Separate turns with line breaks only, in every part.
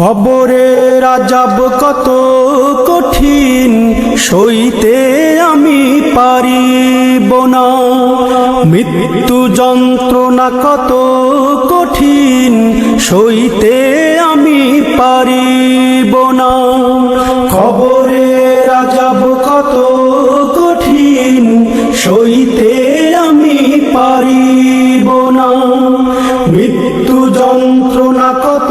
কবরে রাজাব কত কঠিন, সইতে আমি পারিব না। মৃত্যু যন্ত্রণা কত কঠিন, সইতে আমি পারিব না। কবরে রাজাব কত কঠিন, সইতে আমি পারিব না। মৃত্যু যন্ত্রণা কত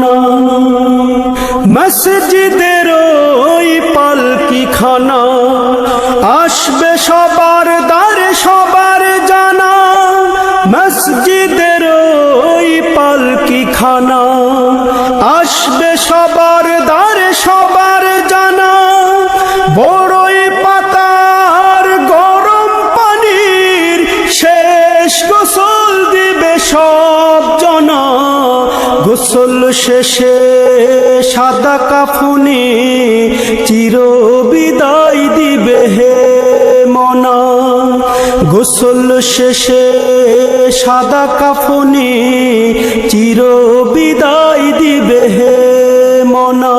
না মসজিদের ওই পালকি খানা, আসবে সবার দ্বারে সবার জানা, মসজিদের ওই পালকি খানা, আসবে সবার গোসল শেষে সাদা কাফুনি চির বিদায় দিবে হে মনা। গোসল শেষে সাদা কাফুনি চির বিদায় দিবে হে মনা।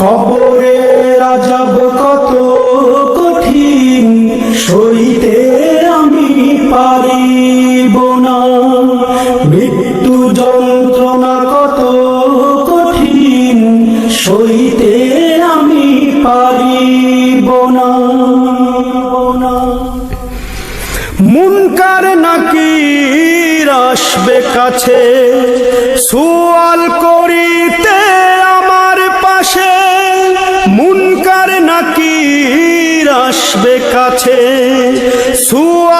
খবরে রাজাব কত সইতে আমি পারিব না মুনকার নাকি আসবে কাছে, সুয়াল করিতে আমার পাশে। মুনকার নাকি আসবে কাছে, সুয়াল